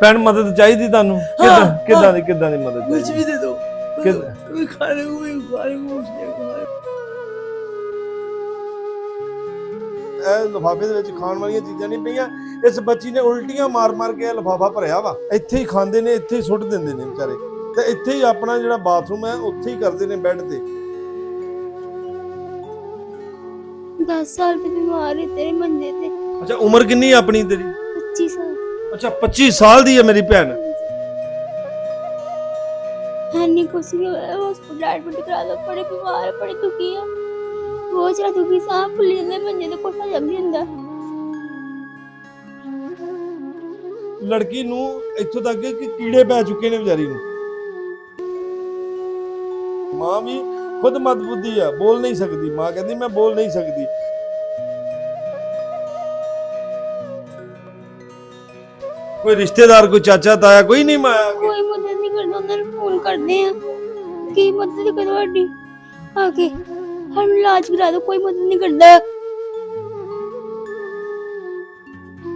ਭੈਣ ਮਦਦ ਚਾਹੀਦੀ ਤੁਹਾਨੂੰ? ਕਿਦਾਂ ਕਿਦਾਂ ਦੀ ਕਿਦਾਂ ਦੀ ਮਦਦ ਕੁਝ ਵੀ ਦੇ ਦਿਓ। ਕਿਦਾਂ? ਖਾਣੇ ਨੂੰ ਵੀ ਖਾਣੇ ਨੂੰ ਇਹ ਲਫਾਫੇ ਦੇ ਵਿੱਚ ਖਾਣ ਵਾਲੀਆਂ ਚੀਜ਼ਾਂ ਨਹੀਂ ਪਈਆਂ। ਇਸ ਬੱਚੀ ਨੇ ਉਲਟੀਆਂ ਮਾਰ-ਮਾਰ ਕੇ ਲਫਾਫਾ ਭਰਿਆ ਵਾ। ਇੱਥੇ ਹੀ ਖਾਂਦੇ ਨੇ ਇੱਥੇ ਹੀ ਸੁੱਟ ਦਿੰਦੇ ਨੇ ਵਿਚਾਰੇ। ਤੇ ਇੱਥੇ ਹੀ ਆਪਣਾ ਜਿਹੜਾ ਬਾਥਰੂਮ ਹੈ ਉੱਥੇ ਹੀ ਕਰਦੇ ਨੇ ਬੈੱਡ ਤੇ। 10 ਸਾਲ ਤੋਂ ਬਿਮਾਰ ਹੈ ਤੇਰੇ ਮੰਜੇ ਤੇ। ਅੱਛਾ ਉਮਰ ਕਿੰਨੀ ਆਪਣੀ ਤੇਰੀ? 25 ਸਾਲ। ਅੱਛਾ 25 ਸਾਲ ਦੀ ਹੈ ਮੇਰੀ ਭੈਣ। ਹਨੀ ਕੁਛ ਵੀ ਹਸਪਤਾਲ ਐਡਮਿਟ ਕਰਾ ਦੋ ਬੜੇ ਬਿਮਾਰ ਬੜੇ ਦੁਖੀ ਆ। ਬਹੁਤ ਜ਼ਿਆਦਾ ਦੁਖੀ ਸਾਹ ਫੁੱਲੀ ਜਾਂਦੇ ਮੰਜੇ ਤੇ ਕੋਠਾ ਜੰਮ ਜਾਂਦਾ ਲੜਕੀ ਨੂੰ ਇੱਥੋਂ ਤੱਕ ਕਿ ਕੀੜੇ ਪੈ ਚੁੱਕੇ ਨੇ ਵਿਚਾਰੀ ਨੂੰ। ਮਾਂ ਵੀ ਖੁਦ ਮਦਬੁੱਧੀ ਆ ਬੋਲ ਨਹੀਂ ਸਕਦੀ। ਮਾਂ ਕਹਿੰਦੀ ਮੈਂ ਬੋਲ ਨਹੀਂ ਸਕਦੀ। ਕੋਈ ਰਿਸ਼ਤੇਦਾਰ ਕੋਈ ਚਾਚਾ ਤਾਇਆ ਕੋਈ ਨਹੀਂ ਮਾਇਆ ਕਿ ਕੋਈ ਮਦਦ ਨਹੀਂ ਕਰਦਾ ਉਹਨਾਂ ਨੂੰ ਫੋਨ ਕਰਦੇ ਆ ਕੀ ਮਦਦ ਕਰੋ ਸਾਡੀ ਆ ਕੇ ਹਮ ਇਲਾਜ ਕਰਾ ਦੋ ਕੋਈ ਮਦਦ ਨਹੀਂ ਕਰਦਾ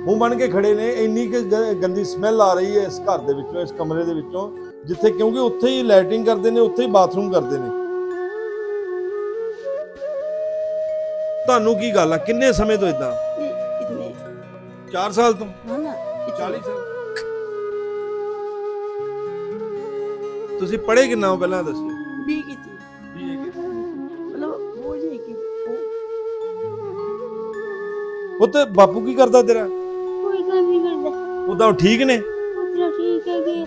ਮੂੰਹ ਬਣ ਕੇ ਖੜੇ ਨੇ ਇੰਨੀ ਕਿ ਗ- ਗੰਦੀ ਸਮੈਲ ਆ ਰਹੀ ਹੈ ਇਸ ਘਰ ਦੇ ਵਿੱਚੋਂ ਇਸ ਕਮਰੇ ਦੇ ਵਿੱਚੋਂ ਜਿੱਥੇ ਕਿਉਂਕਿ ਉੱਥੇ ਹੀ ਲੈਟਰਿੰਗ ਕਰਦੇ ਨੇ ਉੱਥੇ ਹੀ ਬਾਥਰੂਮ ਕਰਦੇ ਨੇ ਤੁਹਾਨੂੰ ਕੀ ਗੱਲ ਆ ਕਿੰਨੇ ਸਮੇਂ ਤੋਂ ਇਦਾਂ इतने 4 ਸਾਲ ਤੋਂ हाँ ना ਤੁਸੀਂ ਪੜ੍ਹੇ ਕਿੰਨਾ ਹੋ ਪਹਿਲਾਂ ਦੱਸੋ? ਬੀ ਕੀਤੀ। ਮਤਲਬ ਉਹ ਜੀ ਬਾਪੂ ਕੀ ਕਰਦਾ ਤੇਰਾ? ਕੋਈ ਕੰਮ ਨਹੀਂ ਕਰਦਾ। ਉਦਾਂ ਠੀਕ ਨੇ? ਪੁੱਤਰਾ ਠੀਕ ਹੈ ਕਿ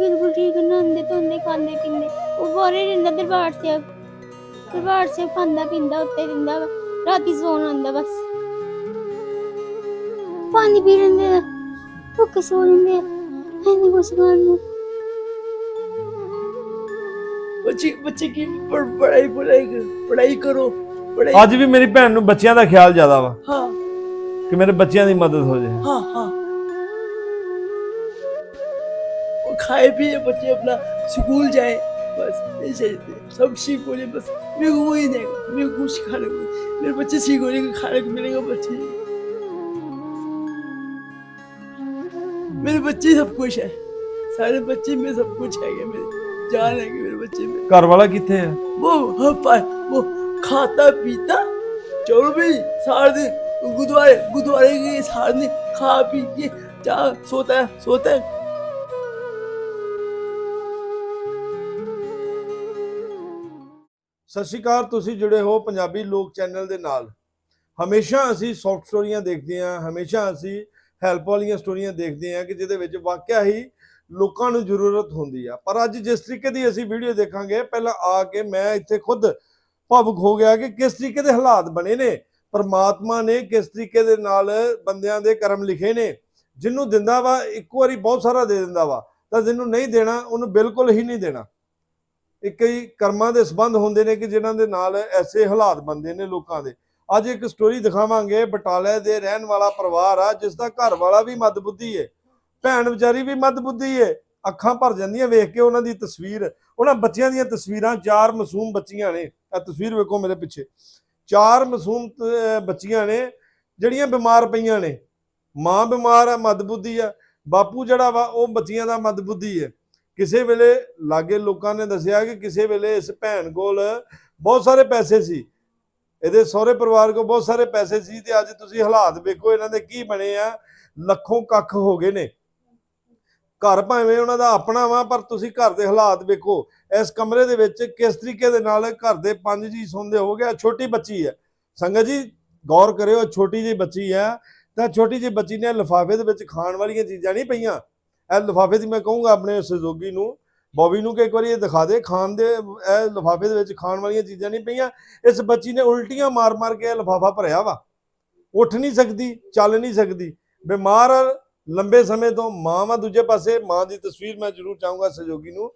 ਬਿਲਕੁਲ ਠੀਕ ਨਹਾਉਂਦੇ ਧੋਂਦੇ ਖਾਂਦੇ ਪੀਂਦੇ। ਉਹ ਬਾਰੇ ਰਹਿੰਦਾ ਦਰਬਾਰ ਸਾਹਿਬ। ਦਰਬਾਰ ਸਾਹਿਬ ਖਾਂਦਾ ਪੀਂਦਾ ਉੱਤੇ ਰਹਿੰਦਾ ਰਾਤੀ ਸੌਣ ਆਉਂਦਾ ਬਸ। ਪਾਣੀ ਪੀ ਲੈਂਦੇ ਭੁੱਖ ਸੌ ਲੈਂਦੇ ਆ ਐਨੀ ਕੁਛ ਖਾਣ ਨੂੰ बच्चे बच्चे की पढ़- पढ़ाई पढ़ाई कर- पढ़ाई करो पढ़ाई ਅੱਜ ਵੀ ਮੇਰੀ ਭੈਣ ਨੂੰ ਬੱਚਿਆਂ ਦਾ ਖਿਆਲ ਜ਼ਿਆਦਾ ਵਾ हाँ ਕਿ ਮੇਰੇ ਬੱਚਿਆਂ ਦੀ ਮਦਦ ਹੋ ਜਾਏ हाँ हाँ और खाए पिए बच्चे अपना स्कूल जाए बस ऐसे ही सब सीख बोले बस मेरे को वही नहीं मेरे को कुछ खाने को मेरे बच्चे सीख हो कि खाने को मिलेगा बच्चे ਮੇਰੇ ਬੱਚੇ ਸਭ ਕੁਝ ਹੈ। ਸਾਰੇ ਬੱਚੇ ਮੇਰੇ ਸਭ ਕੁਝ ਹੈਗੇ ਮੇਰੇ ਜਾਨ ਹੈਗੀ ਮੇਰੇ ਬੱਚੇ ਮੇਰੇ। ਘਰ ਵਾਲਾ ਕਿੱਥੇ ਹੈ? ਉਹ ਉਹ ਖਾਤਾ ਪੀਤਾ। ਚਲੋ ਵੀ ਸਾਰ ਦਿਨ ਗੁਰਦੁਆਰੇ ਗੁਰਦੁਆਰੇ ਗਏ ਸਾਰ ਦਿਨ ਖਾ ਪੀ ਕੇ ਜਾ ਸੋਤਾ ਸੋਤਾ। ਸਤਿ ਸ਼੍ਰੀ ਅਕਾਲ ਤੁਸੀਂ ਜੁੜੇ ਹੋ ਪੰਜਾਬੀ ਲੋਕ ਚੈਨਲ ਦੇ ਨਾਲ। ਹਮੇਸ਼ਾ ਅਸੀਂ ਸੌਫਟ ਸਟੋਰੀਆਂ ਦੇਖਦੇ ਹਾਂ ਹਮੇਸ਼ਾ ਅਸੀਂ ਹੈਲਪ ਵਾਲੀਆਂ ਸਟੋਰੀਆਂ ਦੇਖਦੇ ਹਾਂ ਕਿ ਜਿਹਦੇ ਵਿੱਚ ਵਾਕਿਆ ਹੀ ਲੋਕਾਂ ਨੂੰ ਜ਼ਰੂਰਤ ਹੁੰਦੀ ਆ। ਪਰ ਅੱਜ ਜਿਸ ਤਰੀਕੇ ਦੀ ਅਸੀਂ ਵੀਡੀਓ ਦੇਖਾਂਗੇ, ਪਹਿਲਾਂ ਆ ਕੇ ਮੈਂ ਇੱਥੇ ਖੁਦ ਭਾਵੁਕ ਹੋ ਗਿਆ ਕਿ ਕਿਸ ਤਰੀਕੇ ਦੇ ਹਾਲਾਤ ਬਣੇ ਨੇ, ਪਰਮਾਤਮਾ ਨੇ ਕਿਸ ਤਰੀਕੇ ਦੇ ਨਾਲ ਬੰਦਿਆਂ ਦੇ ਕਰਮ ਲਿਖੇ ਨੇ, ਜਿਹਨੂੰ ਦਿੰਦਾ ਵਾ, ਇੱਕ ਵਾਰੀ ਬਹੁਤ ਸਾਰਾ ਦੇ ਦਿੰਦਾ ਵਾ, ਤਾਂ ਜਿਹਨੂੰ ਨਹੀਂ ਦੇਣਾ, ਉਹਨੂੰ ਬਿਲਕੁਲ ਹੀ ਨਹੀਂ ਦੇਣਾ। ਇੱਕ ਹੀ ਕਰਮਾਂ ਦੇ ਸਬੰਧ ਹੁੰਦੇ ਨੇ ਕਿ ਜਿਨ੍ਹਾਂ ਦੇ ਨਾਲ ਐਸੇ ਹਾਲਾਤ ਬਣਦੇ ਨੇ ਲੋਕਾਂ ਦੇ। ਅੱਜ ਇੱਕ ਸਟੋਰੀ ਦਿਖਾਵਾਂਗੇ। ਬਟਾਲੇ ਦੇ ਰਹਿਣ ਵਾਲਾ ਪਰਿਵਾਰ ਆ, ਜਿਸ ਦਾ ਘਰ ਵਾਲਾ ਵੀ ਮਦਬੁੱਧੀ ਏ, ਭੈਣ ਵਿਚਾਰੀ ਵੀ ਮਦਬੁੱਧੀ ਏ। ਅੱਖਾਂ ਭਰ ਜਾਂਦੀਆਂ ਵੇਖ ਕੇ ਉਹਨਾਂ ਦੀ ਤਸਵੀਰ, ਉਹਨਾਂ ਬੱਚਿਆਂ ਦੀਆਂ ਤਸਵੀਰਾਂ ਚਾਰ ਮਾਸੂਮ ਬੱਚੀਆਂ ਨੇ। ਇਹ ਤਸਵੀਰ ਵੇਖੋ ਮੇਰੇ ਪਿੱਛੇ। ਚਾਰ ਮਾਸੂਮ ਬੱਚੀਆਂ ਨੇ, ਜਿਹੜੀਆਂ ਬਿਮਾਰ ਪਈਆਂ ਨੇ। ਮਾਂ ਬਿਮਾਰ ਆ ਮਦਬੁੱਧੀ ਆ। ਬਾਪੂ ਜਿਹੜਾ ਵਾ, ਉਹ ਬੱਚੀਆਂ ਦਾ ਮਦਬੁੱਧੀ ਹੈ ਕਿਸੇ ਵੇਲੇ ਲਾਗੇ ਲੋਕਾਂ ਨੇ ਦੱਸਿਆ ਕਿ ਕਿਸੇ ਵੇਲੇ ਇਸ ਭੈਣ ਕੋਲ ਬਹੁਤ ਸਾਰੇ ਪੈਸੇ ਸੀ। ਇਹਦੇ ਸਹੁਰੇ ਪਰਿਵਾਰ ਕੋਲ ਬਹੁਤ ਸਾਰੇ ਪੈਸੇ ਸੀ ਤੇ ਅੱਜ ਤੁਸੀਂ ਹਾਲਾਤ ਵੇਖੋ ਇਹਨਾਂ ਦੇ ਕੀ ਬਣੇ ਆ। ਲੱਖੋਂ ਕੱਖ ਹੋ ਗਏ ਨੇ। ਘਰ ਭਾਵੇਂ ਉਹਨਾਂ ਦਾ ਆਪਣਾ ਵਾ, ਪਰ ਤੁਸੀਂ ਘਰ ਦੇ ਹਾਲਾਤ ਵੇਖੋ। ਇਸ ਕਮਰੇ ਦੇ ਵਿੱਚ ਕਿਸ ਤਰੀਕੇ ਦੇ ਨਾਲ ਘਰ ਦੇ ਪੰਜ ਜੀ ਸੌਂਦੇ ਹੋ ਗਏ ਛੋਟੀ ਬੱਚੀ ਹੈ। ਸੰਗਤ ਜੀ, ਗੌਰ ਕਰਿਓ ਛੋਟੀ ਜਿਹੀ ਬੱਚੀ ਹੈ। ਤਾਂ ਛੋਟੀ ਜਿਹੀ ਬੱਚੀ ਨੇ ਲਿਫਾਫੇ ਦੇ ਵਿੱਚ ਖਾਣ ਵਾਲੀਆਂ ਚੀਜ਼ਾਂ ਨਹੀਂ ਪਈਆਂ। ਇਹ ਲਿਫਾਫੇ ਦੀ ਮੈਂ ਕਹੂੰਗਾ ਆਪਣੇ ਸਹਿਯੋਗੀ ਨੂੰ ਬੋਬੀ ਨੂੰ ਕਿ ਇੱਕ ਵਾਰੀ ਇਹ ਦਿਖਾ ਦੇ ਖਾਣ ਦੇ ਇਹ ਲਿਫਾਫੇ ਦੇ ਵਿੱਚ ਖਾਣ ਵਾਲੀਆਂ ਚੀਜ਼ਾਂ ਨਹੀਂ ਪਈਆਂ ਇਸ ਬੱਚੀ ਨੇ ਉਲਟੀਆਂ ਮਾਰ-ਮਾਰ ਕੇ ਇਹ ਲਿਫਾਫਾ ਭਰਿਆ ਵਾ। ਉੱਠ ਨਹੀਂ ਸਕਦੀ ਚੱਲ ਨਹੀਂ ਸਕਦੀ। ਬਿਮਾਰ ਆ, ਲੰਬੇ ਸਮੇਂ ਤੋਂ ਮਾਂ ਵਾ ਦੂਜੇ ਪਾਸੇ ਮਾਂ ਦੀ ਤਸਵੀਰ ਮੈਂ ਜ਼ਰੂਰ ਚਾਹੂੰਗਾ ਸਹਿਯੋਗੀ ਨੂੰ।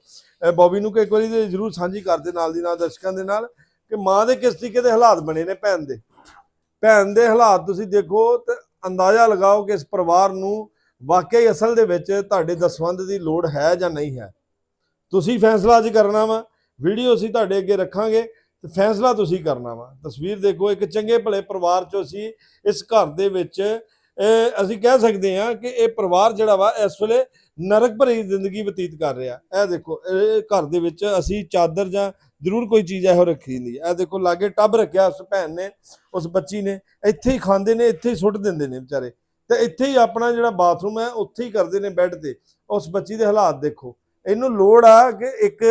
ਅਹ ਬੋਬੀ ਨੂੰ ਕਿ ਇੱਕ ਵਾਰੀ ਜ਼ਰੂਰ ਸਾਂਝੀ ਕਰਦੇ ਨਾਲ ਦੀ ਨਾਲ ਦਰਸ਼ਕਾਂ ਦੇ ਨਾਲ ਕਿ ਮਾਂ ਦੇ ਕਿਸ ਤਰੀਕੇ ਦੇ ਹਾਲਾਤ ਬਣੇ ਨੇ ਭੈਣ ਦੇ। ਭੈਣ ਦੇ ਹਾਲਾਤ ਤੁਸੀਂ ਦੇਖੋ ਤੇ ਅੰਦਾਜ਼ਾ ਲਗਾਓ ਕਿ ਇਸ ਪਰਿਵਾਰ ਨੂੰ ਵਾਕਈ ਅਸਲ ਦੇ ਵਿੱਚ ਤੁਹਾਡੇ ਦਸਵੰਦ ਦੀ ਲੋੜ ਹੈ ਜਾਂ ਨਹੀਂ ਹੈ। ਤੁਸੀਂ ਫੈਸਲਾ ਅੱਜ ਕਰਨਾ ਵਾ, ਵੀਡੀਓ ਅਸੀਂ ਤੁਹਾਡੇ ਅੱਗੇ ਰੱਖਾਂਗੇ ਤੇ ਫੈਸਲਾ ਤੁਸੀਂ ਕਰਨਾ ਵਾ। ਤਸਵੀਰ ਦੇਖੋ, ਇੱਕ ਚੰਗੇ ਭਲੇ ਪਰਿਵਾਰ ਚੋਂ ਅਸੀਂ ਇਸ ਘਰ ਦੇ ਵਿੱਚ ਅਸੀਂ ਕਹਿ ਸਕਦੇ ਹਾਂ ਕਿ ਇਹ ਪਰਿਵਾਰ ਜਿਹੜਾ ਵਾ, ਇਸ ਵੇਲੇ ਨਰਕ ਭਰੀ ਜ਼ਿੰਦਗੀ ਬਤੀਤ ਕਰ ਰਿਹਾ। ਇਹ ਦੇਖੋ, ਇਹ ਘਰ ਦੇ ਵਿੱਚ ਅਸੀਂ ਚਾਦਰ ਜਾਂ ਜ਼ਰੂਰ ਕੋਈ ਚੀਜ਼ ਇਹੋ ਰੱਖੀ ਹੁੰਦੀ ਹੈ। ਇਹ ਦੇਖੋ, ਲਾਗੇ ਟੱਬ ਰੱਖਿਆ ਉਸ ਭੈਣ ਨੇ, ਉਸ ਬੱਚੀ ਨੇ, ਇੱਥੇ ਹੀ ਖਾਂਦੇ ਨੇ, ਇੱਥੇ ਹੀ ਸੁੱਟ ਦਿੰਦੇ ਨੇ ਵਿਚਾਰੇ। ਤੇ ਇੱਥੇ ਹੀ ਆਪਣਾ ਜਿਹੜਾ ਬਾਥਰੂਮ ਹੈ, ਉੱਥੇ ਹੀ ਕਰਦੇ ਨੇ ਬੈੱਡ ਤੇ। ਉਸ ਬੱਚੀ ਦੇ ਹਾਲਾਤ ਦੇਖੋ। ਇਹਨੂੰ ਲੋੜ ਆ ਕਿ ਇੱਕ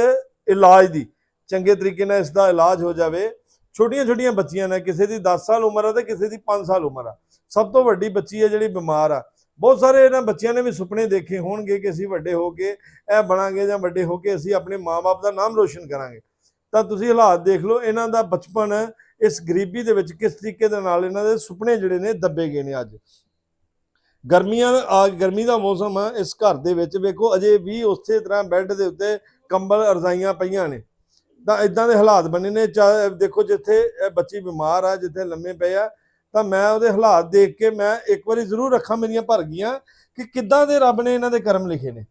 ਇਲਾਜ ਦੀ, ਚੰਗੇ ਤਰੀਕੇ ਨਾਲ ਇਸ ਦਾ ਇਲਾਜ ਹੋ ਜਾਵੇ। ਛੋਟੀਆਂ ਛੋਟੀਆਂ ਬੱਚੀਆਂ ਨੇ, ਕਿਸੇ ਦੀ 10 ਸਾਲ ਉਮਰ ਆ ਤੇ ਕਿਸੇ ਦੀ 5 ਸਾਲ ਉਮਰ ਆ। ਸਭ ਤੋਂ ਵੱਡੀ ਬੱਚੀ ਹੈ ਜਿਹੜੀ ਬਿਮਾਰ ਆ। ਬਹੁਤ ਸਾਰੇ ਇਹਨਾਂ ਬੱਚਿਆਂ ਨੇ ਵੀ ਸੁਪਨੇ ਦੇਖੇ ਹੋਣਗੇ ਕਿ ਅਸੀਂ ਵੱਡੇ ਹੋ ਕੇ ਇਹ ਬਣਾਂਗੇ ਜਾਂ ਵੱਡੇ ਹੋ ਕੇ ਅਸੀਂ ਆਪਣੇ ਮਾਪੇ ਦਾ ਨਾਮ ਰੋਸ਼ਨ ਕਰਾਂਗੇ। ਤਾਂ ਤੁਸੀਂ ਹਾਲਾਤ ਦੇਖ ਲਓ, ਇਹਨਾਂ ਦਾ ਬਚਪਨ ਇਸ ਗਰੀਬੀ ਦੇ ਵਿੱਚ ਕਿਸ ਤਰੀਕੇ ਦੇ ਨਾਲ ਇਹਨਾਂ ਦੇ ਸੁਪਨੇ ਜਿਹੜੇ ਨੇ ਦੱਬੇ ਗਏ ਨੇ ਅੱਜ। ਗਰਮੀਆਂ ਆ, ਗਰਮੀ ਦਾ ਮੌਸਮ ਆ, ਇਸ ਘਰ ਦੇ ਵਿੱਚ ਵੇਖੋ, ਅਜੇ ਵੀ ਉਸੇ ਤਰ੍ਹਾਂ ਬੈੱਡ ਦੇ ਉੱਤੇ ਕੰਬਲ ਰਜ਼ਾਈਆਂ ਪਈਆਂ ਨੇ। ਤਾਂ ਇਦਾਂ ਦੇ ਹਾਲਾਤ ਬਣੇ ਨੇ, ਚਾ- ਦੇਖੋ ਜਿੱਥੇ ਇਹ ਬੱਚੀ ਬਿਮਾਰ ਆ, ਜਿੱਥੇ ਲੰਮੇ ਪਏ ਆ, ਤਾਂ ਮੈਂ ਉਹਦੇ ਹਾਲਾਤ ਦੇਖ ਕੇ ਮੈਂ ਇੱਕ ਵਾਰੀ ਜ਼ਰੂਰ ਅੱਖਾਂ ਮੇਰੀਆਂ ਭਰ ਗਈਆਂ ਕਿ ਕਿੱਦਾਂ ਦੇ ਰੱਬ ਨੇ ਇਹਨਾਂ ਦੇ ਕਰਮ ਲਿਖੇ ਨੇ।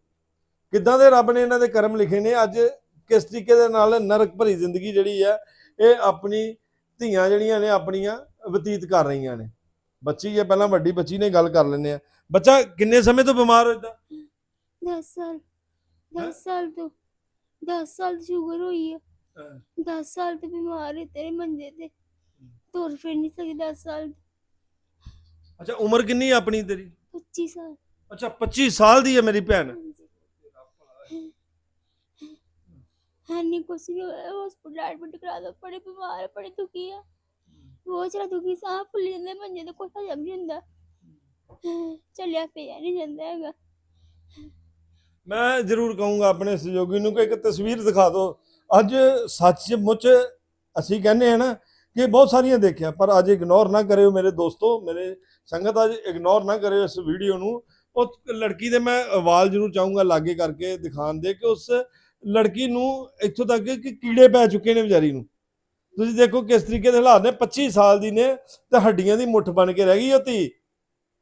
ਕਿੱਦਾਂ ਦੇ ਰੱਬ ਨੇ ਇਹਨਾਂ ਦੇ ਕਰਮ ਲਿਖੇ ਨੇ, ਅੱਜ ਕਿਸ ਤਰੀਕੇ ਦੇ ਨਾਲ ਨਰਕ ਭਰੀ ਜ਼ਿੰਦਗੀ ਜਿਹੜੀ ਆ, ਇਹ ਆਪਣੀ ਧੀਆਂ ਜਿਹੜੀਆਂ ਨੇ, ਆਪਣੀਆਂ ਬਤੀਤ ਕਰ ਰਹੀਆਂ ਨੇ। ਬੱਚੀ ਹੈ ਪਹਿਲਾਂ ਵੱਡੀ ਬੱਚੀ ਨੇ ਗੱਲ ਕਰ ਲੈਂਦੇ ਆ। ਬੱਚਾ ਕਿੰਨੇ ਸਮੇਂ ਤੋਂ ਬਿਮਾਰ ਹੋ ਇਦਾਂ? 10 ਸਾਲ 10 ਸਾਲ ਤੋਂ 10 ਸਾਲ ਦੀ ਸ਼ੂਗਰ ਹੋਈ ਹੈ। 10 ਸਾਲ ਤੋਂ ਬਿਮਾਰ ਹੈ ਤੇਰੇ ਮੰਜੇ ਤੇ। ਤੁਰ ਫਿਰ ਨਹੀਂ ਸਕਦੀ 10 ਸਾਲ ਅੱਛਾ ਉਮਰ ਕਿੰਨੀ ਆ ਆਪਣੀ ਤੇਰੀ? 25 ਸਾਲ। ਅੱਛਾ 25 ਸਾਲ ਦੀ ਹੈ ਮੇਰੀ ਭੈਣ। ਹੈ ਨਹੀਂ ਕੁਛ ਵੀ ਹਸਪੀਟਲ ਐਡਮਿਟ ਕਰਾ ਦੋ ਬੜੇ ਬਿਮਾਰ ਬੜੇ ਦੁਖੀ ਆ। ਬਹੁਤ ਜ਼ਿਆਦਾ ਦੁਖੀ ਸਾਹ ਫੁੱਲ ਜਾਂਦੇ, ਮੰਜੇ ਤੇ ਕੋਈ ਹਜਮ ਨਹੀਂ ਚੱਲਿਆ ਪਿਆ ਨਹੀਂ ਜਾਂਦਾ ਹੈਗਾ। ਮੈਂ ਜ਼ਰੂਰ ਕਹੂੰਗਾ ਆਪਣੇ ਸਹਿਯੋਗੀ ਨੂੰ ਕਿ ਇੱਕ ਤਸਵੀਰ ਦਿਖਾ ਦਿਓ। ਅੱਜ ਸੱਚ ਅਸੀਂ ਕਹਿੰਦੇ ਆ ਨਾ ਕਿ ਬਹੁਤ ਸਾਰੀਆਂ ਦੇਖਿਆ, ਪਰ ਅੱਜ ਇਗਨੋਰ ਨਾ ਕਰਿਓ ਮੇਰੇ ਦੋਸਤੋ, ਮੇਰੇ ਸੰਗਤ ਅੱਜ ਇਗਨੋਰ ਨਾ ਕਰਿਓ ਇਸ ਵੀਡੀਓ ਨੂੰ। ਉਹ ਲੜਕੀ ਦੇ ਮੈਂ ਵਾਲ ਜ਼ਰੂਰ ਚਾਹੂੰਗਾ ਲਾਗੇ ਕਰਕੇ ਦਿਖਾਣ ਦੇ ਕਿ ਉਸ ਲੜਕੀ ਨੂੰ ਇੱਥੋਂ ਤੱਕ ਕਿ ਕੀੜੇ ਪੈ ਚੁੱਕੇ ਨੇ ਵਿਚਾਰੀ ਨੂੰ। ਤੁਸੀਂ ਦੇਖੋ ਕਿਸ ਤਰੀਕੇ ਦੇ ਹਾਲਾਤ ਨੇ 25 ਸਾਲ ਦੀ ਨੇ ਤੇ ਹੱਡੀਆਂ ਦੀ ਮੁੱਠ ਬਣ ਕੇ ਰਹਿ ਗਈ ਉਹ ਧੀ।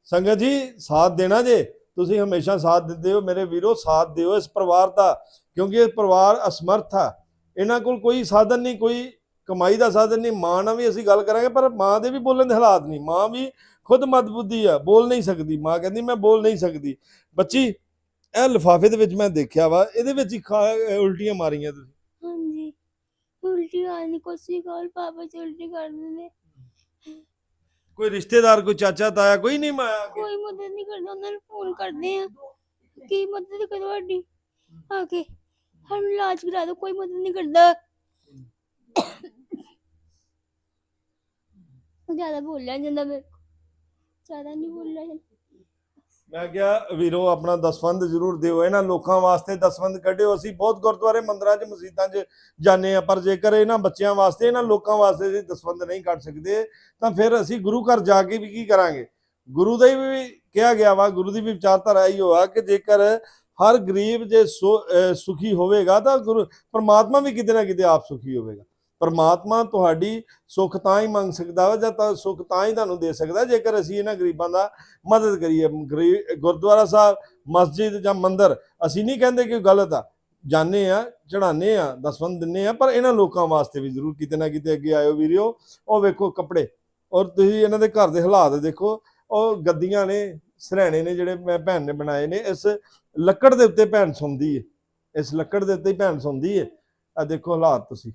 ਸੰਗਤ ਜੀ, ਸਾਥ ਦੇਣਾ ਜੇ, ਤੁਸੀਂ ਹਮੇਸ਼ਾ ਸਾਥ ਦਿੰਦੇ ਹੋ ਮੇਰੇ ਵੀਰੋ, ਸਾਥ ਦਿਓ ਇਸ ਪਰਿਵਾਰ ਦਾ, ਕਿਉਂਕਿ ਇਹ ਪਰਿਵਾਰ ਅਸਮਰਥ ਆ। ਇਹਨਾਂ ਕੋਲ ਕੋਈ ਸਾਧਨ ਨਹੀਂ, ਕੋਈ ਕਮਾਈ ਦਾ ਸਾਧਨ ਨਹੀਂ, ਮਾਂ ਨਾਲ ਵੀ ਅਸੀਂ ਗੱਲ ਕਰਾਂਗੇ, ਪਰ ਮਾਂ ਦੇ ਵੀ ਬੋਲਣ ਦੇ ਹਾਲਾਤ ਨਹੀਂ। ਮਾਂ ਵੀ ਖੁਦ ਮਦਬੁੱਧੀ ਆ, ਬੋਲ ਨਹੀਂ ਸਕਦੀ। ਮਾਂ ਕਹਿੰਦੀ, ਮੈਂ ਬੋਲ ਨਹੀਂ ਸਕਦੀ। ਬੱਚੀ, ਇਹ ਲਿਫਾਫੇ ਦੇ ਵਿੱਚ ਮੈਂ ਦੇਖਿਆ ਵਾ, ਇਹਦੇ ਵਿੱਚ ਹੀ ਉਲਟੀਆਂ ਮਾਰੀਆਂ ਤੁਸੀਂ। ਉਲਟੀ ਪਾਪਾ ਕਰ ਦਿੰਦੇ ਕੋਈ ਰਿਸ਼ਤੇਦਾਰ ਕੋਈ ਚਾਚਾ ਤਾਇਆ ਕੋਈ ਨਹੀਂ ਮਾਇਆ ਕੋਈ ਮਦਦ ਨਹੀਂ ਕਰਦਾ ਉਹਨਾਂ ਨੂੰ ਫੋਨ ਕਰਦੇ ਆ। ਕੀ ਮਦਦ ਕਰੋ ਤੁਹਾਡੀ? ਆ ਕੇ ਸਾਨੂੰ ਇਲਾਜ ਕਰਾ ਦਿਓ ਕੋਈ ਮਦਦ ਨਹੀਂ ਕਰਦਾ। ਜ਼ਿਆਦਾ ਬੋਲਿਆ ਜਾਂਦਾ ਮੇਰੇ ਕੋਲ ਜ਼ਿਆਦਾ ਨਹੀਂ ਬੋਲਿਆ ਜਾਂਦਾ। ਮੈਂ ਕਿਹਾ, ਵੀਰੋ, ਆਪਣਾ ਦਸਵੰਦ ਜ਼ਰੂਰ ਦਿਓ। ਇਹਨਾਂ ਲੋਕਾਂ ਵਾਸਤੇ ਦਸਵੰਦ ਕੱਢਿਓ। ਅਸੀਂ ਬਹੁਤ ਗੁਰਦੁਆਰੇ ਮੰਦਰਾਂ 'ਚ, ਮਸਜਿਦਾਂ 'ਚ ਜਾਂਦੇ ਆ ਪਰ ਜੇਕਰ ਇਹਨਾਂ ਬੱਚਿਆਂ ਵਾਸਤੇ, ਇਹਨਾਂ ਲੋਕਾਂ ਵਾਸਤੇ ਅਸੀਂ ਦਸਵੰਦ ਨਹੀਂ ਕੱਢ ਸਕਦੇ, ਤਾਂ ਫਿਰ ਅਸੀਂ ਗੁਰੂ ਘਰ ਜਾ ਕੇ ਵੀ ਕੀ ਕਰਾਂਗੇ? ਗੁਰੂ ਦਾ ਹੀ ਵੀ ਕਿਹਾ ਗਿਆ ਵਾ, ਗੁਰੂ ਦੀ ਵੀ ਵਿਚਾਰਧਾਰਾ ਇਹੀ ਹੋਆ ਕਿ ਜੇਕਰ ਹਰ ਗਰੀਬ ਜੇ ਸੁਖੀ ਹੋਵੇਗਾ, ਤਾਂ ਗੁਰੂ, ਪਰਮਾਤਮਾ ਵੀ ਕਿਤੇ ਨਾ ਕਿਤੇ ਆਪ ਸੁਖੀ ਹੋਵੇਗਾ। ਪਰਮਾਤਮਾ ਤੁਹਾਡੀ ਸੁੱਖ ਤਾਂ ਹੀ ਮੰਗ ਸਕਦਾ ਵਾ ਜਾਂ ਤਾਂ ਸੁੱਖ ਤਾਂ ਹੀ ਤੁਹਾਨੂੰ ਦੇ ਸਕਦਾ ਜੇਕਰ ਅਸੀਂ ਇਹਨਾਂ ਗਰੀਬਾਂ ਦਾ ਮਦਦ ਕਰੀਏ। ਗਰੀ- ਗੁਰਦੁਆਰਾ ਸਾਹਿਬ, ਮਸਜਿਦ ਜਾਂ ਮੰਦਿਰ, ਅਸੀਂ ਨਹੀਂ ਕਹਿੰਦੇ ਕਿ ਗਲਤ ਆ। ਜਾਣੇ ਆ ਚੜਾਣੇ ਆ ਦਸਵੰਦ ਦਿੰਨੇ ਆ, ਪਰ ਇਹਨਾਂ ਲੋਕਾਂ ਵਾਸਤੇ ਵੀ ਜ਼ਰੂਰ ਕਿਤੇ ਨਾ ਕਿਤੇ ਅੱਗੇ ਆਇਓ ਵੀਰਿਓ। ਉਹ ਵੇਖੋ ਕੱਪੜੇ। ਔਰ ਤੁਸੀਂ ਇਹਨਾਂ ਦੇ ਘਰ ਦੇ ਹਾਲਾਤ ਦੇਖੋ। ਉਹ ਗੱਦੀਆਂ ਨੇ ਸਰਾਣੇ ਨੇ ਜਿਹੜੇ ਮੈਂ ਭੈਣ ਨੇ ਬਣਾਏ ਨੇ, ਇਸ ਲੱਕੜ ਦੇ ਉੱਤੇ ਭੈਣ ਸੌਂਦੀ ਹੈ ਇਸ ਲੱਕੜ ਦੇ ਉੱਤੇ ਹੀ ਭੈਣ ਸੌਂਦੀ ਹੈ ਆ ਦੇਖੋ ਹਾਲਾਤ ਤੁਸੀਂ।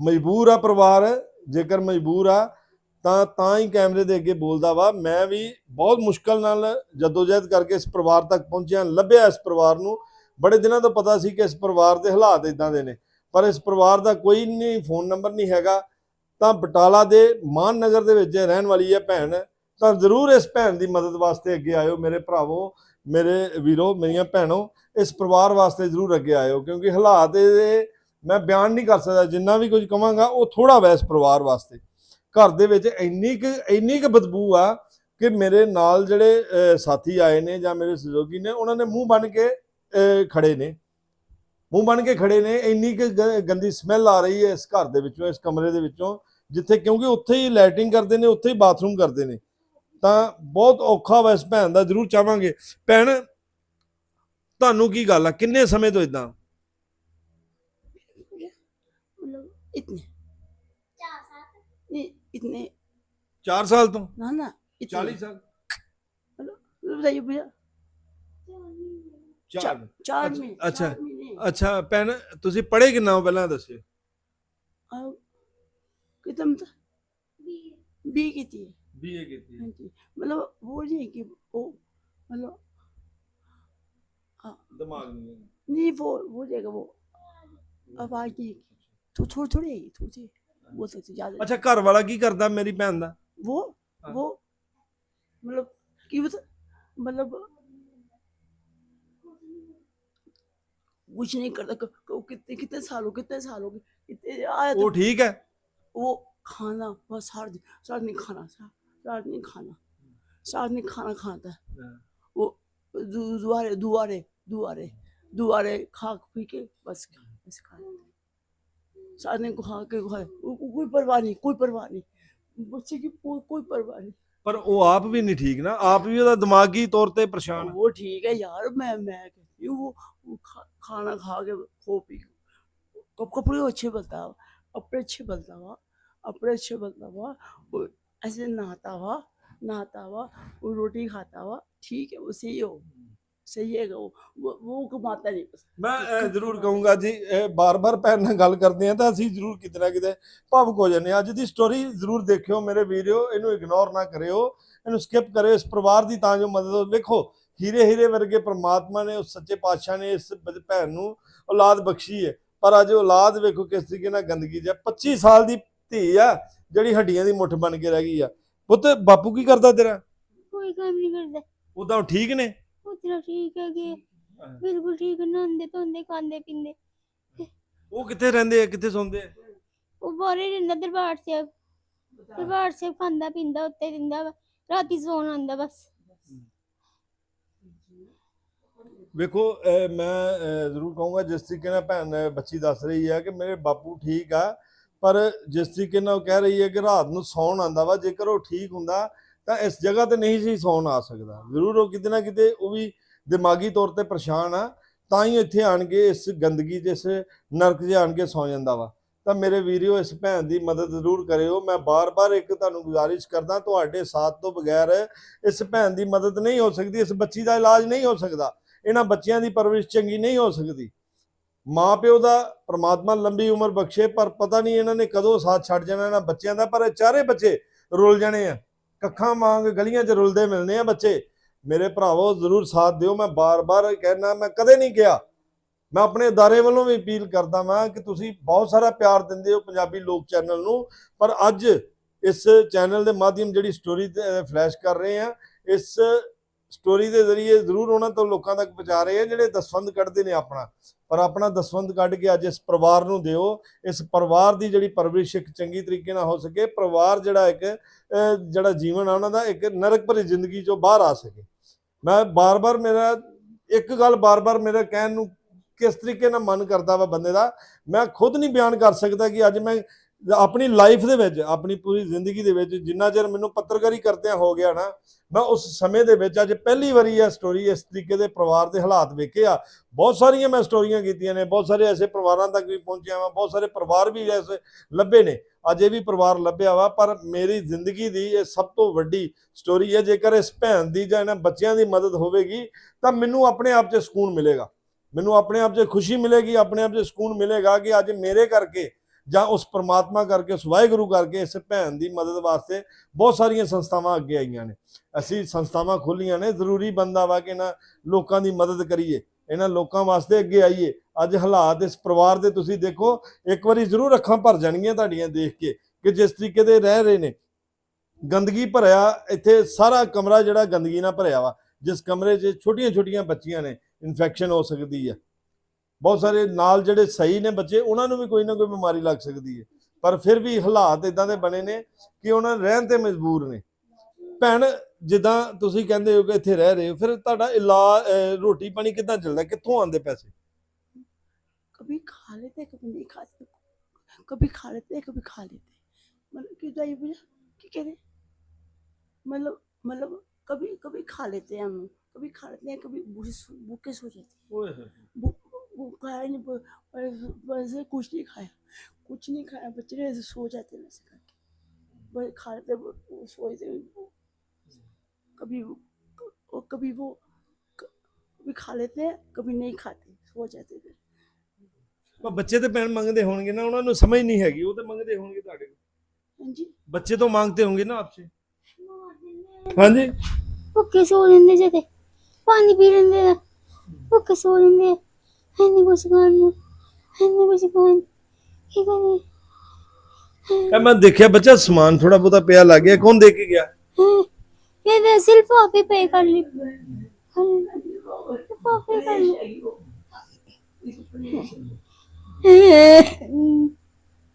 ਮਜਬੂਰ ਆ ਪਰਿਵਾਰ, ਜੇਕਰ ਮਜਬੂਰ ਆ, ਤਾਂ ਤਾਂ ਹੀ ਕੈਮਰੇ ਦੇ ਅੱਗੇ ਬੋਲਦਾ ਵਾ। ਮੈਂ ਵੀ ਬਹੁਤ ਮੁਸ਼ਕਲ ਨਾਲ ਜਦੋਜਹਿਦ ਕਰਕੇ ਇਸ ਪਰਿਵਾਰ ਤੱਕ ਪਹੁੰਚਿਆ, ਲੱਭਿਆ ਇਸ ਪਰਿਵਾਰ ਨੂੰ। ਬੜੇ ਦਿਨਾਂ ਤੋਂ ਪਤਾ ਸੀ ਕਿ ਇਸ ਪਰਿਵਾਰ ਦੇ ਹਾਲਾਤ ਇਦਾਂ ਦੇ ਨੇ। ਪਰ ਇਸ ਪਰਿਵਾਰ ਦਾ ਕੋਈ ਨਹੀਂ ਫੋਨ ਨੰਬਰ ਨਹੀਂ ਹੈਗਾ। ਤਾਂ ਬਟਾਲਾ ਦੇ ਮਾਨ ਨਗਰ ਦੇ ਵਿੱਚ ਰਹਿਣ ਵਾਲੀ ਹੈ ਭੈਣ, ਤਾਂ ਜ਼ਰੂਰ ਇਸ ਭੈਣ ਦੀ ਮਦਦ ਵਾਸਤੇ ਅੱਗੇ ਆਇਓ, ਮੇਰੇ ਭਰਾਵੋ, ਮੇਰੇ ਵੀਰੋ, ਮੇਰੀਆਂ ਭੈਣੋ। ਇਸ ਪਰਿਵਾਰ ਵਾਸਤੇ ਜ਼ਰੂਰ ਅੱਗੇ ਆਇਓ, ਕਿਉਂਕਿ ਹਾਲਾਤ ਇਹਦੇ ਮੈਂ ਬਿਆਨ ਨਹੀਂ ਕਰ ਸਕਦਾ, ਜਿੰਨਾ ਵੀ ਕੁਝ ਕਵਾਂਗਾ, ਉਹ ਥੋੜਾ ਵੈ ਇਸ ਪਰਿਵਾਰ ਵਾਸਤੇ। ਘਰ ਦੇ ਵਿੱਚ ਇੰਨੀ ਕੁ ਇੰਨੀ ਕੁ ਬਦਬੂ ਆ ਕਿ ਮੇਰੇ ਨਾਲ ਜਿਹੜੇ ਸਾਥੀ ਆਏ ਨੇ ਜਾਂ ਮੇਰੇ ਸਹਿਯੋਗੀ ਨੇ, ਉਹਨਾਂ ਨੇ ਮੂੰਹ ਬਣ ਕੇ ਖੜੇ ਨੇ। ਮੂੰਹ ਬਣ ਕੇ ਖੜੇ ਨੇ, ਇੰਨੀ ਕੁ ਗ- ਗੰਦੀ ਸਮੈਲ ਆ ਰਹੀ ਹੈ ਇਸ ਘਰ ਦੇ ਵਿੱਚੋਂ, ਇਸ ਕਮਰੇ ਦੇ ਵਿੱਚੋਂ, ਜਿੱਥੇ ਕਿਉਂਕਿ ਉੱਥੇ ਹੀ ਲੈਟਰਿੰਗ ਕਰਦੇ ਨੇ, ਉੱਥੇ ਹੀ ਬਾਥਰੂਮ ਕਰਦੇ ਨੇ। ਤਾਂ ਬਹੁਤ ਔਖਾ ਵਾ ਇਸ ਭੈਣ ਦਾ ਜ਼ਰੂਰ ਚਾਹਾਂਗੇ। ਭੈਣ, ਤੁਹਾਨੂੰ ਕੀ ਗੱਲ ਆ? ਕਿੰਨੇ ਸਮੇਂ ਤੋਂ ਇਦਾਂ इतने ये इतने 4 ਸਾਲ ਤੋਂ ना ना इतने 40 ਸਾਲ बताइए भैया ਚਾਰ चार अच्छा- में अच्छा। चार महीने ਅੱਛਾ ਭੈਣ ਤੁਸੀਂ ਪੜ੍ਹੇ ਕਿੰਨਾ ਹੋ ਪਹਿਲਾਂ ਦੱਸਿਓ अब कितना मतलब बी की थी ਬੀਏ ਕੀਤੀ हाँ जी मतलब वो नहीं कि वो मतलब ਦਿਮਾਗ ਨਹੀਂ नहीं वो वो जाएगा वो आवाज नहीं तो थोड़ी تو تھوڑ تھوڑی آئی تو تھی وہ تو تھی جا اچھا کار والا کی کرتا ہے میری پہن دا وہ وہ مطلب کی بتا مطلب کچھ نہیں کرتا کتنے کتنے سال ہو کتنے سال ہو گئے آیا وہ ٹھیک ہے وہ کھانا بس ہر دن سارا نہیں کھانا سارا نہیں کھانا سارا نہیں کھانا کھاتا ہے وہ دوارے دوارے دوارے دوارے کھا پی کے بس کھانا بس کھانا سارے نے کے گھائے کوئی پرواہ نہیں کوئی پرواہ نہیں۔ بچے کی کوئی پرواہ نہیں۔ پر وہ آپ بھی نہیں ٹھیک نا آپ بھی دماغی طور پہ پریشان وہ ٹھیک ہے یار میں میں کہتی ہوں وہ کھانا کھا کے کھو پی کب کپڑے اچھے بلتا ہوا کپڑے اچھے بلتا ہوا کپڑے اچھے بلتا ہوا ایسے نہاتا ہوا نہاتا ہوا وہ روٹی کھاتا ہوا ٹھیک ہے وہ صحیح ہو۔ नहाता हुआ नहाता हुआ वो रोटी खाता हुआ ठीक है वो सही हो सही है वो वो, वो कमाता नहीं बस ਮੈਂ ਅਹ, ਜ਼ਰੂਰ ਕਹੂੰਗਾ ਜੀ ਇਹ ਬਾਰ-ਬਾਰ ਭੈਣ ਨਾਲ ਗੱਲ ਕਰਦੇ ਆ ਤਾਂ ਅਸੀਂ ਜ਼ਰੂਰ ਕਿਤੇ ਨਾ ਕਿਤੇ ਭਾਵੁਕ ਹੋ ਜਾਂਦੇ ਹਾਂ ਅੱਜ ਦੀ ਸਟੋਰੀ ਜ਼ਰੂਰ ਦੇਖਿਓ ਮੇਰੇ ਵੀਡੀਓ ਇਹਨੂੰ ਇਗਨੋਰ ਨਾ ਕਰਿਓ ਇਹਨੂੰ ਸਕਿਪ ਕਰਿਓ ਇਸ ਪਰਿਵਾਰ ਦੀ ਤਾਂ ਜੋ ਮਦਦ ਹੋ ਵੇਖੋ ਹੀਰੇ ਹੀਰੇ ਵਰਗੇ ਪ੍ਰਮਾਤਮਾ ਨੇ ਉਸ ਸੱਚੇ ਪਾਤਸ਼ਾਹ ਨੇ ਇਸ ਬ- ਭੈਣ ਨੂੰ ਔਲਾਦ ਬਖਸ਼ੀ ਹੈ ਪਰ ਅੱਜ ਔਲਾਦ ਵੇਖੋ ਕਿਸ ਤਰੀਕੇ ਨਾਲ ਗੰਦਗੀ 'ਚ ਹੈ 25 ਸਾਲ ਦੀ ਧੀ ਆ ਜਿਹੜੀ ਹੱਡੀਆਂ ਦੀ ਮੁੱਠ ਬਣ ਕੇ ਰਹਿ ਗਈ ਆ ਪੁੱਤ ਬਾਪੂ ਕੀ ਕਰਦਾ ਤੇਰਾ ਕੋਈ ਕੰਮ ਨਹੀਂ ਕਰਦਾ ਉਦਾਂ ਉਹ ਠੀਕ ਨੇ ਉਤਰਾ ਠੀਕ ਹੈਗੇ ਬਿਲਕੁਲ ਠੀਕ ਨਹਾਉਂਦੇ ਧੋਂਦੇ ਖਾਂਦੇ ਪੀਂਦੇ। ਉਹ ਕਿੱਥੇ ਰਹਿੰਦੇ ਆ ਕਿੱਥੇ ਸੌਂਦੇ ਆ? ਉਹ ਬਾਰੇ ਰਹਿੰਦਾ ਦਰਬਾਰ ਸਾਹਿਬ। ਦਰਬਾਰ ਸਾਹਿਬ ਖਾਂਦਾ ਪੀਂਦਾ ਉੱਤੇ ਦਿੰਦਾ ਵਾ। ਰਾਤੀ ਸੌਣ ਆਉਂਦਾ ਬਸ। ਵੇਖੋ ਅਹ ਮੈਂ ਅਹ ਜ਼ਰੂਰ ਕਹੂੰਗਾ ਜਿਸ ਤਰੀਕੇ ਨਾਲ ਭੈਣ ਅਹ ਬੱਚੀ ਦੱਸ ਰਹੀ ਹੈ ਕਿ ਮੇਰੇ ਬਾਪੂ ਠੀਕ ਆ ਪਰ ਜਿਸ ਤਰੀਕੇ ਨਾਲ ਉਹ ਕਹਿ ਰਹੀ ਹੈ ਕਿ ਰਾਤ ਨੂੰ ਸੌਣ ਆਂਦਾ ਵਾ ਜੇਕਰ ਉਹ ਠੀਕ ਹੁੰਦਾ ਤਾਂ ਇਸ ਜਗ੍ਹਾ ਤੇ ਨਹੀਂ ਸੀ ਸੌਣ ਆ ਸਕਦਾ। ਜ਼ਰੂਰ ਉਹ ਕਿਤੇ ਨਾ ਕਿਤੇ ਉਹ ਵੀ ਦਿਮਾਗੀ ਤੌਰ ਤੇ ਪਰੇਸ਼ਾਨ ਆ, ਤਾਂ ਹੀ ਇੱਥੇ ਆਣ ਕੇ ਇਸ ਗੰਦਗੀ 'ਚ ਇਸ ਨਰਕ 'ਚ ਆਣ ਕੇ ਸੌ ਜਾਂਦਾ ਵਾ। ਤਾਂ ਮੇਰੇ ਵੀਰਿਓ, ਇਸ ਭੈਣ ਦੀ ਮਦਦ ਜ਼ਰੂਰ ਕਰਿਓ। ਮੈਂ ਬਾਰ-ਬਾਰ ਇੱਕ ਤੁਹਾਨੂੰ ਗੁਜ਼ਾਰਿਸ਼ ਕਰਦਾ, ਤੁਹਾਡੇ ਸਾਥ ਤੋਂ ਬਗੈਰ ਇਸ ਭੈਣ ਦੀ ਮਦਦ ਨਹੀਂ ਹੋ ਸਕਦੀ, ਇਸ ਬੱਚੀ ਦਾ ਇਲਾਜ ਨਹੀਂ ਹੋ ਸਕਦਾ। ਇਹਨਾਂ ਬੱਚਿਆਂ ਦੀ ਪਰਵਰਿਸ਼ ਚੰਗੀ ਨਹੀਂ ਹੋ ਸਕਦੀ। ਮਾਂ ਪਿਓ ਦਾ ਪ੍ਰਮਾਤਮਾ ਲੰਬੀ ਉਮਰ ਬਖਸ਼ੇ, ਪਰ ਪਤਾ ਨਹੀਂ ਇਹਨਾਂ ਨੇ ਕਦੋਂ ਸਾਥ ਛੱਡ ਜਾਣਾ, ਇਹਨਾਂ ਬੱਚਿਆਂ ਦਾ, ਪਰ ਇਹ ਚਾਰੇ ਬੱਚੇ ਰੁੱਲ ਜਾਣੇ ਆ। ਕੱਖਾਂ ਵਾਂਗ ਗਲੀਆਂ 'ਚ ਰੁਲਦੇ ਮਿਲਨੇ ਆ ਬੱਚੇ। ਮੇਰੇ ਭਰਾਵੋ, ਜ਼ਰੂਰ ਸਾਥ ਦਿਓ। ਮੈਂ ਬਾਰ-ਬਾਰ ਕਹਿਣਾ ਮੈਂ ਕਦੇ ਨਹੀਂ ਕਿਹਾ। ਮੈਂ ਆਪਣੇ ਅਦਾਰੇ ਵੱਲੋਂ ਵੀ ਅਪੀਲ ਕਰਦਾ ਮੈਂ ਕਿ ਤੁਸੀਂ ਬਹੁਤ ਸਾਰਾ ਪਿਆਰ ਦਿੰਦੇ ਹੋ ਪੰਜਾਬੀ ਲੋਕ ਚੈਨਲ ਨੂੰ। ਪਰ ਅੱਜ ਇਸ ਚੈਨਲ ਦੇ ਮਾਧਿਅਮ ਜਿਹੜੀ ਸਟੋਰੀ ਫਲੈਸ਼ ਕਰ ਰਹੇ ਆ, ਇਸ ਸਟੋਰੀ ਦੇ ਜ਼ਰੀਏ ਜ਼ਰੂਰ ਉਹਨਾਂ ਤੋਂ ਲੋਕਾਂ ਤੱਕ ਪਹੁੰਚਾ ਰਹੇ ਆ, ਜਿਹੜੇ ਦਸਵੰਦ ਕੱਢਦੇ ਨੇ ਆਪਣਾ। ਪਰ ਆਪਣਾ ਦਸਵੰਦ ਕੱਢ ਕੇ ਅੱਜ ਇਸ ਪਰਿਵਾਰ ਨੂੰ ਦਿਓ। ਇਸ ਪਰਿਵਾਰ ਦੀ ਜਿਹੜੀ ਪਰਵਰਿਸ਼ ਇੱਕ ਚੰਗੀ ਤਰੀਕੇ ਨਾਲ ਹੋ ਸਕੇ, ਪਰਿਵਾਰ ਜਿਹੜਾ ਇੱਕ ਜਿਹੜਾ ਜੀਵਨ ਆ ਉਹਨਾਂ ਦਾ ਇੱਕ ਨਰਕ ਭਰੀ ਜ਼ਿੰਦਗੀ ਚੋਂ ਬਾਹਰ ਆ ਸਕੇ। ਮੈਂ ਬਾਰ-ਬਾਰ ਮੇਰਾ, ਇੱਕ ਗੱਲ ਬਾਰ-ਬਾਰ ਮੇਰਾ ਕਹਿਣ ਨੂੰ ਕਿਸ ਤਰੀਕੇ ਨਾਲ ਮਨ ਕਰਦਾ ਵਾ ਬੰਦੇ ਦਾ, ਮੈਂ ਖੁਦ ਨਹੀਂ ਬਿਆਨ ਕਰ ਸਕਦਾ ਕਿ ਅੱਜ ਮੈਂ ਆਪਣੀ ਲਾਈਫ ਦੇ ਵਿੱਚ, ਆਪਣੀ ਪੂਰੀ ਜ਼ਿੰਦਗੀ ਦੇ ਵਿੱਚ ਜਿੰਨਾ ਚਿਰ ਮੈਨੂੰ ਪੱਤਰਕਾਰੀ ਕਰਦਿਆਂ ਹੋ ਗਿਆ ਨਾ, ਮੈਂ ਉਸ ਸਮੇਂ ਦੇ ਵਿੱਚ ਅੱਜ ਪਹਿਲੀ ਵਾਰੀ ਇਹ ਸਟੋਰੀ ਇਸ ਤਰੀਕੇ ਦੇ ਪਰਿਵਾਰ ਦੇ ਹਾਲਾਤ ਵੇਖੇ ਆ। ਬਹੁਤ ਸਾਰੀਆਂ ਮੈਂ ਸਟੋਰੀਆਂ ਕੀਤੀਆਂ ਨੇ, ਬਹੁਤ ਸਾਰੇ ਐਸੇ ਪਰਿਵਾਰਾਂ ਤੱਕ ਵੀ ਪਹੁੰਚਿਆ ਵਾਂ, ਬਹੁਤ ਸਾਰੇ ਪਰਿਵਾਰ ਵੀ ਐਸੇ ਲੱਭੇ ਨੇ। ਅੱਜ ਇਹ ਵੀ ਪਰਿਵਾਰ ਲੱਭਿਆ ਵਾ, ਪਰ ਮੇਰੀ ਜ਼ਿੰਦਗੀ ਦੀ ਇਹ ਸਭ ਤੋਂ ਵੱਡੀ ਸਟੋਰੀ ਹੈ, ਜੇਕਰ ਇਸ ਭੈਣ ਦੀ ਜਾਂ ਇਹਨਾਂ ਬੱਚਿਆਂ ਦੀ ਮਦਦ ਹੋਵੇਗੀ, ਤਾਂ ਮੈਨੂੰ ਆਪਣੇ ਆਪ 'ਚ ਸਕੂਨ ਮਿਲੇਗਾ। ਮੈਨੂੰ ਆਪਣੇ ਆਪ 'ਚ ਖੁਸ਼ੀ ਮਿਲੇਗੀ, ਆਪਣੇ ਆਪ 'ਚ ਸਕੂਨ ਮਿਲੇਗਾ ਕਿ ਅੱਜ ਮੇਰੇ ਕਰਕੇ ਜਾਂ ਉਸ ਪ੍ਰਮਾਤਮਾ ਕਰਕੇ, ਉਸ ਵਾਹਿਗੁਰੂ ਕਰਕੇ, ਇਸ ਭੈਣ ਦੀ ਮਦਦ ਵਾਸਤੇ ਬਹੁਤ ਸਾਰੀਆਂ ਸੰਸਥਾਵਾਂ ਅੱਗੇ ਆਈਆਂ ਨੇ। ਅਸੀਂ ਸੰਸਥਾਵਾਂ ਖੋਲੀਆਂ ਨੇ, ਜ਼ਰੂਰੀ ਬੰਦਾ ਵਾ ਕਿ ਇਹਨਾਂ ਲੋਕਾਂ ਦੀ ਮਦਦ ਕਰੀਏ, ਇਹਨਾਂ ਲੋਕਾਂ ਵਾਸਤੇ ਅੱਗੇ ਆਈਏ। ਅੱਜ ਹਾਲਾਤ ਇਸ ਪਰਿਵਾਰ ਦੇ ਤੁਸੀਂ ਦੇਖੋ, ਇੱਕ ਵਾਰੀ ਜ਼ਰੂਰ ਅੱਖਾਂ ਭਰ ਜਾਣਗੀਆਂ ਤੁਹਾਡੀਆਂ ਦੇਖ ਕੇ ਕਿ ਜਿਸ ਤਰੀਕੇ ਦੇ ਰਹਿ ਰਹੇ ਨੇ। ਗੰਦਗੀ ਭਰਿਆ, ਇੱਥੇ ਸਾਰਾ ਕਮਰਾ ਜਿਹੜਾ ਗੰਦਗੀ ਨਾਲ ਭਰਿਆ ਵਾ, ਜਿਸ ਕਮਰੇ 'ਚ ਛੋਟੀਆਂ-ਛੋਟੀਆਂ ਬੱਚੀਆਂ ਨੇ ਇਨਫੈਕਸ਼ਨ ਹੋ ਸਕਦੀ ਹੈ ਬਹੁਤ ਸਾਰੇ ਨਾਲ ਜਿਹੜੇ ਸਹੀ ਨੇ ਬੱਚੇ ਉਹਨਾਂ ਨੂੰ ਵੀ ਕੋਈ ਨਾ ਕੋਈ ਬਿਮਾਰੀ ਲੱਗ ਸਕਦੀ ਹੈ ਪਰ ਫਿਰ ਵੀ ਹਾਲਾਤ ਇਦਾਂ ਦੇ ਬਣੇ ਨੇ ਕਿ ਉਹਨਾਂ ਰਹਿਣ ਤੇ ਮਜਬੂਰ ਨੇ ਭੈਣ ਜਿੱਦਾਂ ਤੁਸੀਂ ਕਹਿੰਦੇ ਹੋ ਕਿ ਇੱਥੇ ਰਹਿ ਰਹੇ ਹੋ ਫਿਰ ਤੁਹਾਡਾ ਇਲਾਜ ਰੋਟੀ ਪਾਣੀ ਕਿੱਦਾਂ ਚੱਲਦਾ ਕਿੱਥੋਂ ਆਉਂਦੇ ਪੈਸੇ कभी खा लेते कभी नहीं खाते कभी खा लेते कभी खा लेते मतलब कि बताइए भैया क्या कह रहे मतलब मतलब कभी कभी खा लेते हैं हम कभी खा लेते हैं कभी भूखे सो- भूखे सो जाते हैं भूख भूख खाया नहीं पर- पर- वैसे कुछ नहीं खाया कुछ नहीं खाया बच्चे ऐसे सो जाते हैं वैसे करके बस खा लेते वो- वो सो जाते हैं। कभी वो- कभी खा लेते हैं कभी नहीं खाते सो जाते थे ਪਰ ਬੱਚੇ ਤੇ ਭੈਣ ਮੰਗਦੇ ਹੋਣਗੇ ਨਾ ਉਹਨਾਂ ਨੂੰ ਸਮਝ ਨਹੀਂ ਹੈਗੀ ਉਹ ਤੇ ਮੰਗਦੇ ਹੋਣਗੇ ਤੁਹਾਡੇ ਕੋਲ हाँ जी ਬੱਚੇ ਤੋਂ ਮੰਗਤੇ ਹੋਣਗੇ ਨਾ ਆਪਸੇ ਹਾਂਜੀ ਭੁੱਖੇ ਸੋ ਜਾਂਦੇ ਜਦੇ ਪਾਣੀ ਪੀ ਲੈਂਦੇ ਆ ਭੁੱਖੇ ਸੋ ਜਾਂਦੇ ਹੈ ਕੁਛ ਖਾਣ ਨੂੰ ਹੈ ਨਹੀਂ ਕੁਛ ਖਾਣ ਕੀ ਕਰੇ ਇਹ ਮੈਂ ਦੇਖਿਆ ਬੱਚਾ ਸਮਾਨ ਥੋੜਾ ਬਹੁਤਾ ਪਿਆ ਲੱਗ ਗਿਆ। ਕੌਣ ਦੇ ਕੇ ਗਿਆ? ਇਹ ਤਾਂ ਸਿਰਫ ਆਪੇ ਪੇ ਕਰ ਲਈ। ਕਰ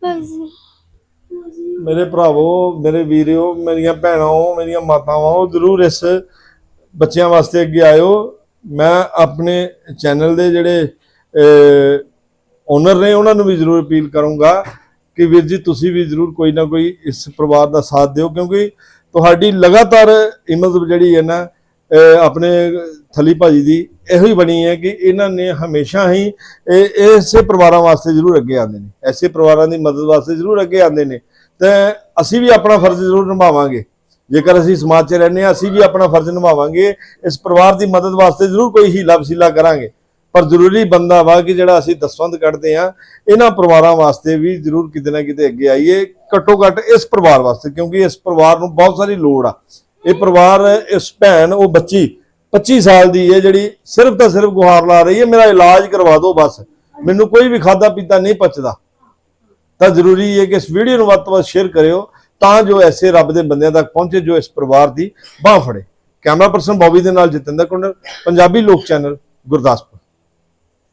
ਬਸ। ਮੇਰੇ ਭਰਾਵੋ ਮੇਰੇ ਵੀਰਿਓ ਮੇਰੀਆਂ ਭੈਣਾਂ ਮੇਰੀਆਂ ਮਾਤਾਵਾਂ ਜ਼ਰੂਰ ਇਸ ਬੱਚਿਆਂ ਵਾਸਤੇ ਅੱਗੇ ਆਇਓ। ਮੈਂ ਆਪਣੇ ਚੈਨਲ ਦੇ ਜਿਹੜੇ ਓਨਰ ਨੇ ਉਹਨਾਂ ਨੂੰ ਵੀ ਜ਼ਰੂਰ ਅਪੀਲ ਕਰੂੰਗਾ ਕਿ ਵੀਰ ਜੀ, ਤੁਸੀਂ ਵੀ ਜ਼ਰੂਰ ਕੋਈ ਨਾ ਕੋਈ ਇਸ ਪਰਿਵਾਰ ਦਾ ਸਾਥ ਦਿਓ, ਕਿਉਂਕਿ ਤੁਹਾਡੀ ਲਗਾਤਾਰ ਹਿੰਮਤ ਜਿਹੜੀ ਹੈ ਨਾ, ਅਹ, ਆਪਣੇ ਥਲੀ ਭਾਜੀ ਦੀ ਇਹੋ ਹੀ ਬਣੀ ਹੈ ਕਿ ਇਹਨਾਂ ਨੇ ਹਮੇਸ਼ਾ ਹੀ ਇਹ, ਇਸੇ ਪਰਿਵਾਰਾਂ ਵਾਸਤੇ ਜ਼ਰੂਰ ਅੱਗੇ ਆਉਂਦੇ ਨੇ, ਐਸੇ ਪਰਿਵਾਰਾਂ ਦੀ ਮਦਦ ਵਾਸਤੇ ਜ਼ਰੂਰ ਅੱਗੇ ਆਉਂਦੇ ਨੇ, ਤੇ ਅਸੀਂ ਵੀ ਆਪਣਾ ਫਰਜ਼ ਜ਼ਰੂਰ ਨਿਭਾਵਾਂਗੇ, ਜੇਕਰ ਅਸੀਂ ਸਮਾਜ 'ਚ ਰਹਿੰਦੇ ਹਾਂ, ਅਸੀਂ ਵੀ ਆਪਣਾ ਫਰਜ਼ ਨਿਭਾਵਾਂਗੇ, ਇਸ ਪਰਿਵਾਰ ਦੀ ਮਦਦ ਵਾਸਤੇ ਜ਼ਰੂਰ ਕੋਈ ਹੀਲਾ ਵਸੀਲਾ ਕਰਾਂਗੇ। ਪਰ ਜ਼ਰੂਰੀ ਬੰਦਾ ਵਾ ਕਿ ਜਿਹੜਾ ਅਸੀਂ ਦਸਵੰਦ ਕੱਢਦੇ ਆ ਇਹਨਾਂ ਪਰਿਵਾਰਾਂ ਵਾਸਤੇ ਵੀ ਜ਼ਰੂਰ ਕਿਤੇ ਨਾ ਕਿਤੇ ਅੱਗੇ ਆਈਏ, ਘੱਟੋ ਘੱਟ ਇਸ ਪਰਿਵਾਰ ਵਾਸਤੇ, ਕਿਉਂਕਿ ਇਸ ਪਰਿਵਾਰ ਨੂੰ ਬਹੁਤ ਸਾਰੀ ਲੋੜ ਆ। ਇਹ ਪਰਿਵਾਰ, ਇਸ ਭੈਣ, ਉਹ ਬੱਚੀ 25 ਸਾਲ ਦੀ ਹੈ, ਜਿਹੜੀ ਸਿਰਫ ਤਾਂ ਸਿਰਫ ਗੁਹਾਰ ਲਾ ਰਹੀ ਹੈ, ਮੇਰਾ ਇਲਾਜ ਕਰਵਾ ਦਿਓ ਬਸ, ਮੈਨੂੰ ਕੋਈ ਵੀ ਖਾਦਾ ਪੀਤਾ ਨਹੀਂ ਪਚਦਾ। ਤਾਂ ਜ਼ਰੂਰੀ ਹੈ ਕਿ ਇਸ ਵੀਡੀਓ ਨੂੰ ਵੱਧ ਤੋਂ ਵੱਧ ਸ਼ੇਅਰ ਕਰਿਓ, ਤਾਂ ਜੋ ਐਸੇ ਰੱਬ ਦੇ ਬੰਦਿਆਂ ਤੱਕ ਪਹੁੰਚੇ ਜੋ ਇਸ ਪਰਿਵਾਰ ਦੀ ਬਾਹ ਫੜੇ। ਕੈਮਰਾ ਪਰਸਨ ਬੌਬੀ ਦੇ ਨਾਲ ਜਤਿੰਦਰ ਕੁੰਡਲ, ਪੰਜਾਬੀ ਲੋਕ ਚੈਨਲ, ਗੁਰਦਾਸਪੁਰ।